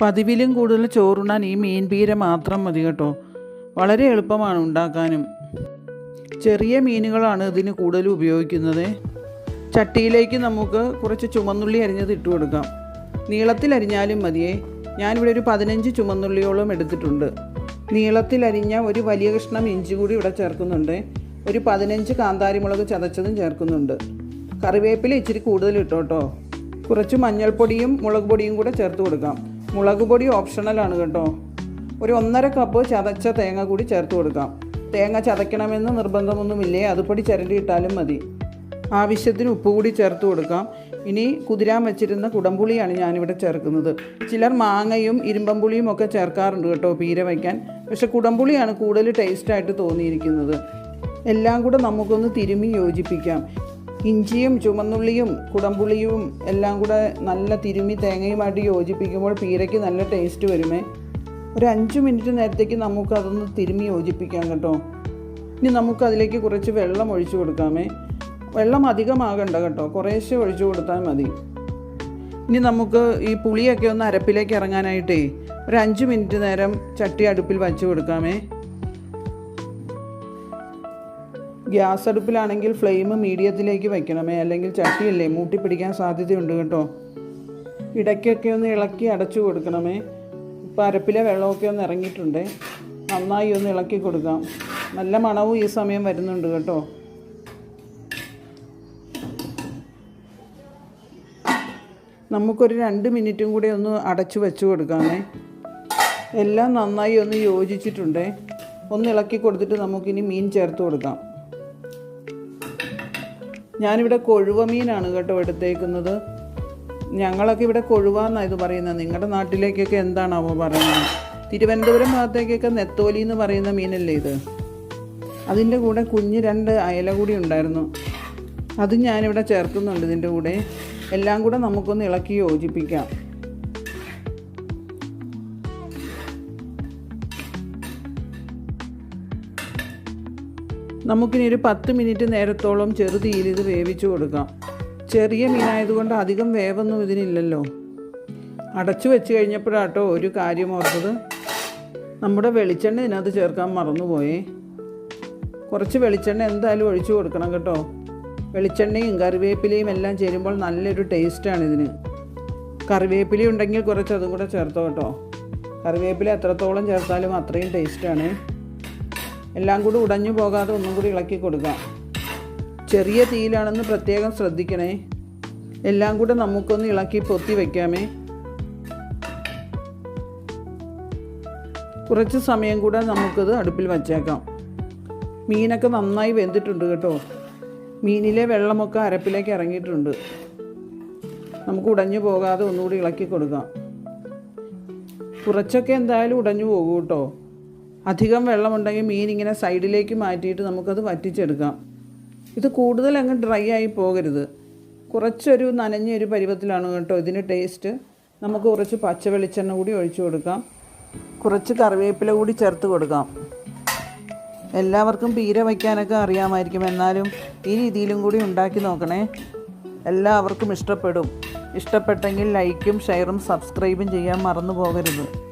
പതിവിലും കൂടുതൽ ചോറുണ്ണാൻ ഈ മീൻ പീര മാത്രം മതി കേട്ടോ. വളരെ എളുപ്പമാണ് ഉണ്ടാക്കാനും. ചെറിയ മീനുകളാണ് ഇതിന് കൂടുതൽ ഉപയോഗിക്കുന്നത്. ചട്ടിയിലേക്ക് നമുക്ക് കുറച്ച് ചുമന്നുള്ളി അരിഞ്ഞത് ഇട്ട് കൊടുക്കാം. നീളത്തിൽ അരിഞ്ഞാലും മതിയേ. ഞാനിവിടെ ഒരു പതിനഞ്ച് ചുമന്നുള്ളിയോളം എടുത്തിട്ടുണ്ട്. നീളത്തിൽ അരിഞ്ഞ ഒരു വലിയ കഷ്ണം ഇഞ്ചി കൂടി ഇവിടെ ചേർക്കുന്നുണ്ട്. ഒരു പതിനഞ്ച് കാന്താരിമുളക് ചതച്ചതും ചേർക്കുന്നുണ്ട്. കറിവേപ്പില ഇച്ചിരി കൂടുതൽ ഇട്ടോട്ടോ കുറച്ച് മഞ്ഞൾപ്പൊടിയും മുളക് പൊടിയും കൂടെ ചേർത്ത് കൊടുക്കാം. മുളക് പൊടി ഓപ്ഷണലാണ് കേട്ടോ. ഒരു ഒന്നര കപ്പ് ചതച്ച തേങ്ങ കൂടി ചേർത്ത് കൊടുക്കാം. തേങ്ങ ചതയ്ക്കണമെന്ന് നിർബന്ധമൊന്നുമില്ലേ? അതുപടി ചിരണ്ടി ഇട്ടാലും മതി. ആവശ്യത്തിന് ഉപ്പ് കൂടി ചേർത്ത് കൊടുക്കാം. ഇനി കുതിരാൻ വെച്ചിരുന്ന കുടംപുളിയാണ് ഞാനിവിടെ ചേർക്കുന്നത്. ചിലർ മാങ്ങയും ഇരുമ്പമ്പുളിയും ഒക്കെ ചേർക്കാറുണ്ട് കേട്ടോ പീര വയ്ക്കാൻ. പക്ഷെ കുടംപുളിയാണ് കൂടുതൽ ടേസ്റ്റായിട്ട് തോന്നിയിരിക്കുന്നത്. എല്ലാം കൂടെ നമുക്കൊന്ന് തിരുമി യോജിപ്പിക്കാം. ഇഞ്ചിയും ചുമന്നുള്ളിയും കുടംപുളിയും എല്ലാം കൂടെ നല്ല തിരുമി തേങ്ങയുമായിട്ട് യോജിപ്പിക്കുമ്പോൾ പീരയ്ക്ക് നല്ല ടേസ്റ്റ് വരുമേ. ഒരു അഞ്ച് മിനിറ്റ് നേരത്തേക്ക് നമുക്ക് അതൊന്ന് തിരുമ്മി യോജിപ്പിക്കാം കേട്ടോ. ഇനി നമുക്ക് അതിലേക്ക് കുറച്ച് വെള്ളം ഒഴിച്ചു കൊടുക്കാമേ. വെള്ളം അധികമാകണ്ട കേട്ടോ. കുറേശ്ശെ ഒഴിച്ചു കൊടുത്താൽ മതി. ഇനി നമുക്ക് ഈ പുളിയൊക്കെ ഒന്ന് അരപ്പിലേക്ക് ഇറങ്ങാനായിട്ടേ ഒരു അഞ്ച് മിനിറ്റ് നേരം ചട്ടി അടുപ്പിൽ വച്ച് കൊടുക്കാമേ. Gas അടുപ്പിലാണെങ്കിൽ flame മീഡിയത്തിലേക്ക് വയ്ക്കണമേ. അല്ലെങ്കിൽ ചട്ടിയല്ലേ മൂട്ടി പിടിക്കാൻ സാധ്യതയുണ്ട് കേട്ടോ. ഇടയ്ക്കൊക്കെ ഒന്ന് ഇളക്കി അടച്ചു കൊടുക്കണമേ. പരപ്പിലെ വെള്ളമൊക്കെ ഒന്ന് ഇറങ്ങിയിട്ടുണ്ട്. നന്നായി ഒന്ന് ഇളക്കി കൊടുക്കാം. നല്ല മണവും ഈ സമയം വരുന്നുണ്ട് കേട്ടോ. നമുക്കൊരു രണ്ട് മിനിറ്റും കൂടി ഒന്ന് അടച്ചു വെച്ച് കൊടുക്കാമേ. എല്ലാം നന്നായി ഒന്ന് യോജിച്ചിട്ടുണ്ട്. ഒന്ന് ഇളക്കി കൊടുത്തിട്ട് നമുക്കിനി മീൻ ചേർത്ത് കൊടുക്കാം. ഞാനിവിടെ കൊഴുവ മീനാണ് കേട്ടോ എടുത്തേക്കുന്നത്. ഞങ്ങളൊക്കെ ഇവിടെ കൊഴുവ എന്നാണ് ഇത് പറയുന്നത്. നിങ്ങളുടെ നാട്ടിലേക്കൊക്കെ എന്താണാവോ പറയുന്നത്? തിരുവനന്തപുരം ഭാഗത്തേക്കൊക്കെ നെത്തോലി എന്ന് പറയുന്ന മീനല്ലേ ഇത്? അതിന്റെ കൂടെ കുഞ്ഞ് രണ്ട് അയല കൂടി ഉണ്ടായിരുന്നു. അത് ഞാനിവിടെ ചേർക്കുന്നുണ്ട് ഇതിന്റെ കൂടെ. എല്ലാം കൂടെ നമുക്കൊന്ന് ഇളക്കി യോജിപ്പിക്കാം. നമുക്കിനി ഒരു പത്ത് മിനിറ്റ് നേരത്തോളം ചെറുതീയിൽ ഇത് വേവിച്ചു കൊടുക്കാം. ചെറിയ മീനായതുകൊണ്ട് അധികം വേവൊന്നും ഇതിനില്ലല്ലോ. അടച്ചു വെച്ച് കഴിഞ്ഞപ്പോഴാട്ടോ ഒരു കാര്യം ഓർത്തത്. നമ്മുടെ വെളിച്ചെണ്ണ ഇതിനകത്ത് ചേർക്കാൻ മറന്നുപോയി. കുറച്ച് വെളിച്ചെണ്ണ എന്തായാലും ഒഴിച്ചു കൊടുക്കണം കേട്ടോ. വെളിച്ചെണ്ണയും കറിവേപ്പിലയും എല്ലാം ചേരുമ്പോൾ നല്ലൊരു ടേസ്റ്റാണ് ഇതിന്. കറിവേപ്പില ഉണ്ടെങ്കിൽ കുറച്ച് അതും കൂടെ ചേർത്തോ കേട്ടോ. കറിവേപ്പില എത്രത്തോളം ചേർത്താലും അത്രയും ടേസ്റ്റാണ്. എല്ലാം കൂടി ഉടഞ്ഞു പോകാതെ ഒന്നും കൂടി ഇളക്കി കൊടുക്കാം. ചെറിയ തീയിലാണെന്ന് പ്രത്യേകം ശ്രദ്ധിക്കണേ. എല്ലാം കൂടെ നമുക്കൊന്ന് ഇളക്കി പൊത്തി വയ്ക്കാമേ കുറച്ച് സമയം കൂടെ നമുക്കത് അടുപ്പിൽ വച്ചേക്കാം. മീനൊക്കെ നന്നായി വെന്തിട്ടുണ്ട് കേട്ടോ. മീനിലെ വെള്ളമൊക്കെ അരപ്പിലേക്ക് ഇറങ്ങിയിട്ടുണ്ട്. നമുക്ക് ഉടഞ്ഞു പോകാതെ ഒന്നുകൂടി ഇളക്കി കൊടുക്കാം. കുറച്ചൊക്കെ എന്തായാലും ഉടഞ്ഞു പോകും കേട്ടോ. അധികം വെള്ളമുണ്ടെങ്കിൽ മീൻ ഇങ്ങനെ സൈഡിലേക്ക് മാറ്റിയിട്ട് നമുക്കത് വറ്റിച്ചെടുക്കാം. ഇത് കൂടുതൽ അങ്ങ് ഡ്രൈ ആയി പോകരുത്. കുറച്ചൊരു നനഞ്ഞൊരു പരുവത്തിലാണ് കേട്ടോ ഇതിന് ടേസ്റ്റ്. നമുക്ക് കുറച്ച് പച്ച വെളിച്ചെണ്ണ കൂടി ഒഴിച്ചു കൊടുക്കാം. കുറച്ച് കറിവേപ്പില കൂടി ചേർത്ത് കൊടുക്കാം. എല്ലാവർക്കും പീര വയ്ക്കാനൊക്കെ അറിയാമായിരിക്കും. എന്നാലും ഈ രീതിയിലും കൂടി ഉണ്ടാക്കി നോക്കണേ. എല്ലാവർക്കും ഇഷ്ടപ്പെടും. ഇഷ്ടപ്പെട്ടെങ്കിൽ ലൈക്കും ഷെയറും സബ്സ്ക്രൈബും ചെയ്യാൻ മറന്നു പോകരുത്.